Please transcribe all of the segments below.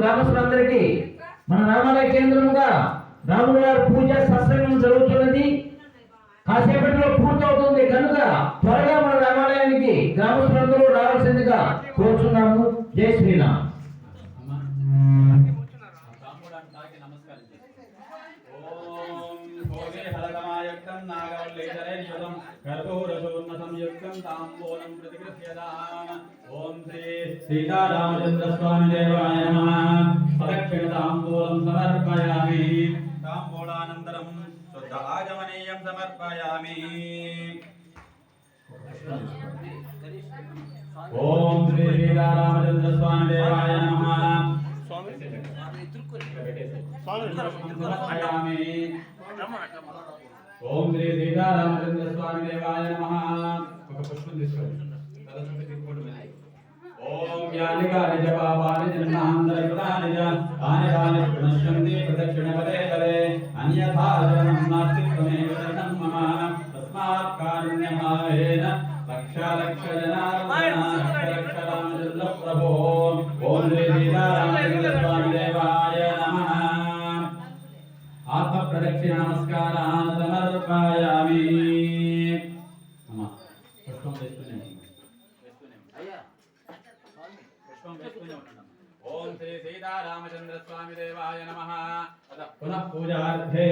గ్రామస్తులందరికీ మన రామాలయ కేంద్రముగా రాముడు గారి పూజ సత్సంగం జరుగుతున్నది. కాసేపట్లో పూర్తవుతుంది. కనుక త్వరగా మన రామాలయానికి గ్రామస్తులందరూ రావాల్సిందిగా కోరుచున్నాము. జై శ్రీరామ్. నాగవల్లేశరే యుగం గర్భోరసోన్న సంయుక్తం తాంబూలం ప్రతిగృహ్యదాన ఓం శ్రీ సీతారామచంద్ర స్వామి దేవాయ నమః ప్రదక్షిణ తాంబూలం సమర్పయామి తాంబూలానంతరం శుద్ధ ఆగమనీయం సమర్పయామి ఓం శ్రీ సీతారామచంద్ర స్వామి దేవాయ నమః సమర్పయామి ఓం శ్రీ సీతారామచంద్ర స్వామి దేవాయ నమః ఒక పుష్పం తీసుకోండి ദ്രവ്യാണി കാര്യ പാപാനി ജന്മാന്തരകൃതാനി ച താനി താനി പുനശ്യന്തി പ്രദക്ഷിണപദേ പദേ അന്യഥാ ജനം നാസ്തി ത്വമേവ ജനം മമ തസ്മാത് കാരുണ്യഭാവേന ലക്ഷലക്ഷ ജനാർദ്ദനാക്ഷലക്ഷരാമചന്ദ്ര പ്രഭോ ഓം ശ്രീ സീതാരാമചന്ദ്ര സ്വാമി ദേവായ നമഃ. ആത്മപ്രദക്ഷിണ നമസ്കാരാൻ സമർപ്പയാമി पूजार्थे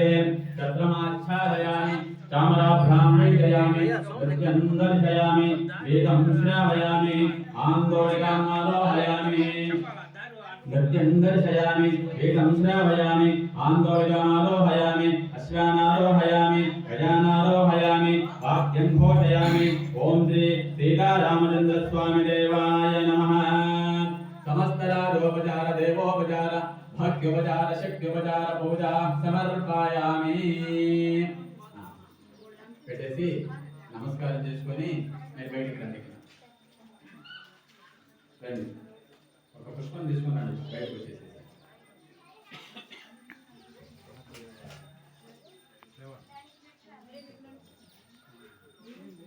चक्रमाच्छादयामि चामराभ्राह्मणे जयामि नृत्यं दर्शयामि वेदं श्रावयामि आन्दोलिकां आलोहयामि नृत्यं दर्शयामि वेदं श्रावयामि आन्दोलिकामारोहयामि अश्वानारोहयामि गजानारोहयामि वाक्यं घोषयामि। ॐ श्री सीतारामचन्द्रस्वामिने భక్త్యోపచార శక్త్యోపచార పూజ సమర్పయామి పెట్టేసి నమస్కారం చేసుకొని మీరు బయటికి రండి రండి ఒక పుష్పం తీసుకున్నాను బయటకు వచ్చేసి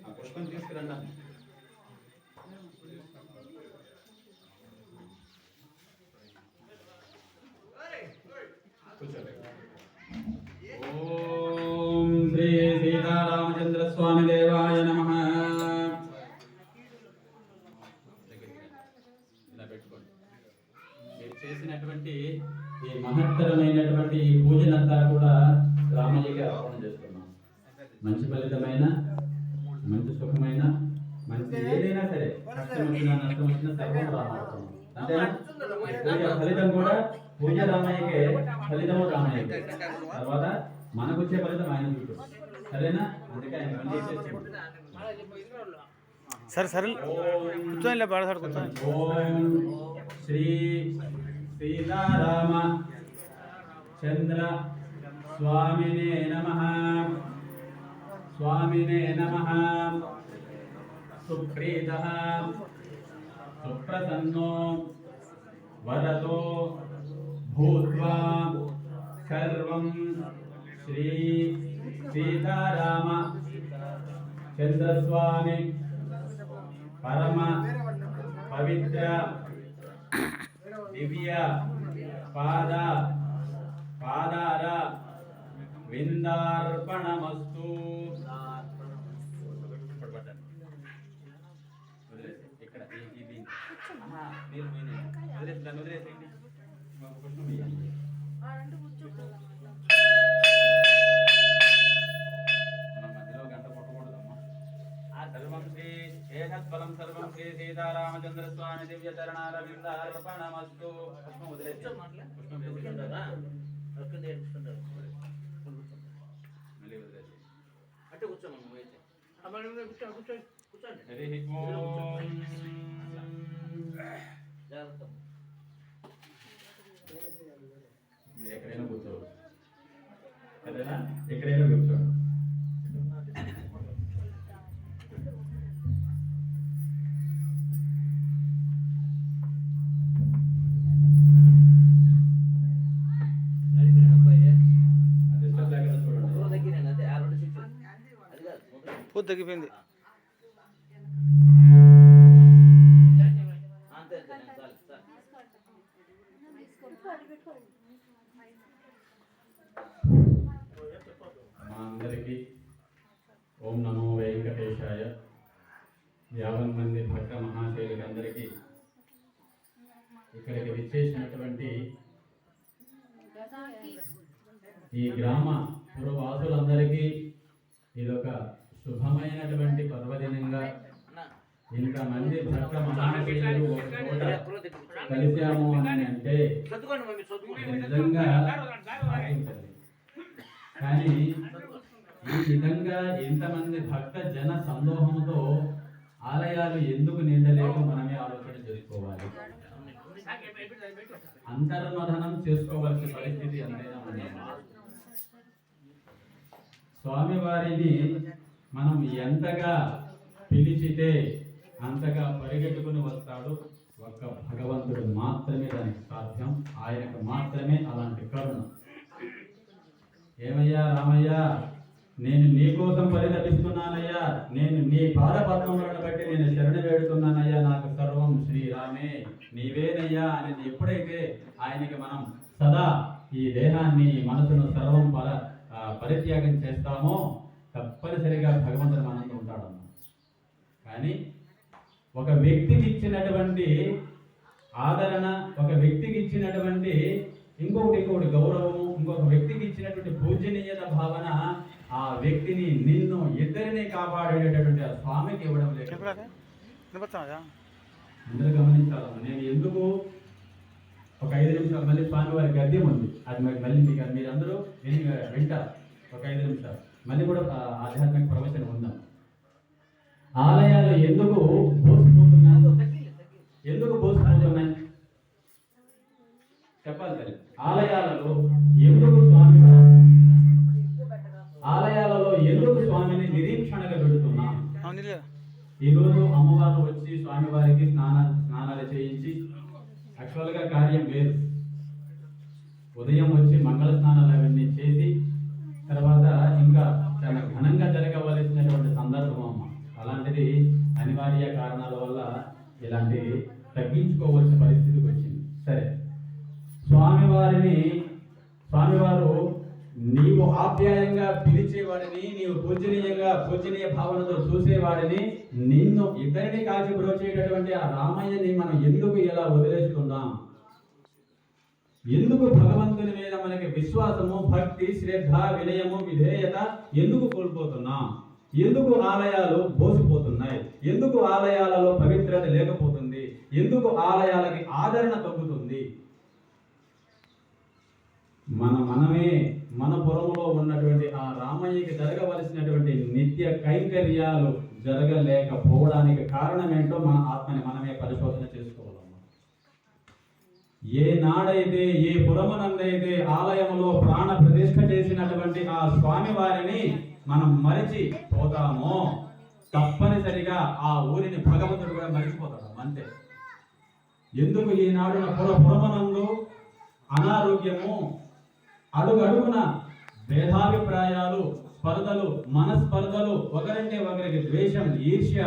ఆ పుష్పం తీసుకురండి అన్న. కూర్చోండి. ఓం శ్రీ సీతారామచంద్ర స్వామి దేవాయ నమః ఇలా పెట్టుకోండి మీరు చేసినటువంటి ఈ మహత్తరమైనటువంటి ఈ పూజనంతా కూడా రామయ్యకి అర్పణ చేస్తున్నాం మంచి ఫలితమైన మంచి సుఖమైన మంచి ఏదైనా సరే కష్టం వచ్చినా నష్టం వచ్చినా సర్వం రామార్పణం అంతేనా పూజ ఫలితం కూడా పూజ రామయ్యకే ఫలితము రామయ్యకే. తర్వాత మనకు వచ్చే ఫలితం ఆయన చూపు సరేనా? అందుకే ఆయన పని చేసేసి సరే సరే. కూర్చోని లే బాడసాడు కూర్చోని శ్రీ సీతారామ చంద్ర స్వామినే నమ స్వామినే నమ సుప్రీత సుప్రసన్నో వరదో భూత్వా సర్వం శ్రీ సీతారామ చంద్రస్వామి పరమ పవిత్ర దివ్య పాద పాదార విందార్పణమస్తు ఇక్కడ ఇది మీరు మీరు వదిలేసి దాన్ని వదిలేసేయండి సీతారామచంద్ర స్వామి దివ్య చరణారవిందార్పణమస్తు పుష్పం వదిలేసి పుష్పం వేసుకుంటారా మళ్ళీ వదిలేసి అంటే కూర్చోమని నువ్వు అయితే కూర్చోండి కూర్చోండి కూర్చోండి హరి ఓం జాగ్రత్త మీరు ఎక్కడైనా కూర్చోవచ్చు సరేనా ఎక్కడైనా తగ్గిపోయింది. మా అందరికీ ఓం నమో వెంకటేశాయ. యావన్ మంది భక్త మహాశైలికి అందరికీ ఇక్కడికి విచ్చేసినటువంటి ఈ గ్రామ పురవాసులందరికీ ఇదొక శుభమైనటువంటి పర్వదినంగా ఇంతమంది ఒక చోట కలిశాము అని అంటే నిజంగా. కానీ ఈ విధంగా ఎంతమంది భక్త జన సందోహంతో ఆలయాలు ఎందుకు నిండలేవు మనమే ఆలోచన చేసుకోవాలి. అంతర్మథనం చేసుకోవాల్సిన పరిస్థితి ఎంతైనా ఉంది స్వామివారిని మనం ఎంతగా పిలిచితే అంతగా పరిగెట్టుకుని వస్తాడు ఒక్క భగవంతుడు మాత్రమే దానికి సాధ్యం. ఆయనకు మాత్రమే అలాంటి కరుణ. ఏమయ్యా రామయ్య నేను నీ కోసం పరితపిస్తున్నానయ్యా నేను నీ పాదపద్మములను బట్టి నేను శరణు వేడుతున్నానయ్యా నాకు సర్వం శ్రీరామే నీవేనయ్యా అనేది ఎప్పుడైతే ఆయనకి మనం సదా ఈ దేహాన్ని మనసును సర్వం పర పరిత్యాగం చేస్తామో తప్పనిసరిగా భగవంతుడు మనంతో ఉంటాడమ్మా. కానీ ఒక వ్యక్తికి ఇచ్చినటువంటి ఆదరణ ఒక వ్యక్తికి ఇచ్చినటువంటి ఇంకొకటి ఇంకొకటి గౌరవము ఇంకొక వ్యక్తికి ఇచ్చినటువంటి పూజనీయత భావన ఆ వ్యక్తిని నిన్ను ఇద్దరిని కాపాడేటటువంటి ఆ స్వామికి ఇవ్వడం లేదు. అందరూ గమనించాలమ్మా. నేను ఎందుకు ఒక ఐదు నిమిషాలు మళ్ళీ స్వామి వారి గద్యం ఉంది. అది మళ్ళీ మీకు మీరందరూ విని వింటారు. ఒక ఐదు నిమిషాలు. మళ్ళీ కూడా ఆధ్యాత్మిక ప్రవచనం ఉందాం? ఆలయాలు ఎందుకు బోసిపోతున్నాయి ఎందుకు బోసిపోతున్నాయి చెప్పాలి తల్లి ఆలయాలలో ఎందుకు స్వామి ఆలయాలలో ఎందుకు స్వామిని నిరీక్షణగా పెడుతున్నాం? అవును లేదు ఈ రోజు అమ్మవారు వచ్చి స్వామివారికి స్నాన స్నానాలు చేయించి యాక్చువల్గా కార్యం వేరు. ఉదయం వచ్చి మంగళ స్నానాలు అవన్నీ చేసి స్వామివారిని స్వామివారు నీవు ఆప్యాయంగా పిలిచేవాడిని నీవు పూజనీయంగా పూజనీయ భావనతో చూసేవాడిని నిన్ను ఇద్దరిని కాచి బ్రోచేటటువంటి ఆ రామయ్యని మనం ఎందుకు ఇలా వదిలేసుకున్నాం ఎందుకు భగవంతుని మీద మనకి విశ్వాసము భక్తి శ్రద్ధ వినయము విధేయత ఎందుకు కోల్పోతున్నాం? ఎందుకు ఆలయాలు బోసిపోతున్నాయి? ఎందుకు ఆలయాలలో పవిత్రత లేకపోతుంది? ఎందుకు ఆలయాలకి ఆదరణ తగ్గుతుంది? మన మనమే మన పురములో ఉన్నటువంటి ఆ రామయ్యకి జరగవలసినటువంటి నిత్య కైంకర్యాలు జరగలేకపోవడానికి కారణం ఏంటో మన ఆత్మని మనమే పరిశోధన చేసుకోవాలమ్మ. ఏ నాడైతే ఏ పురమునందైతే ఆలయములో ప్రాణ ప్రతిష్ఠ చేసినటువంటి ఆ స్వామి వారిని మనం మరిచి పోతామో తప్పనిసరిగా ఆ ఊరిని భగవంతుడు కూడా మరిచిపోతాడు అంతే. ఎందుకు ఈనాడు పుర పురమనందు అనారోగ్యము అడుగడుగున భేదాభిప్రాయాలు స్పర్ధలు మనస్పర్ధలు ఒకరంటే ఒకరికి ద్వేషం ఈర్ష్య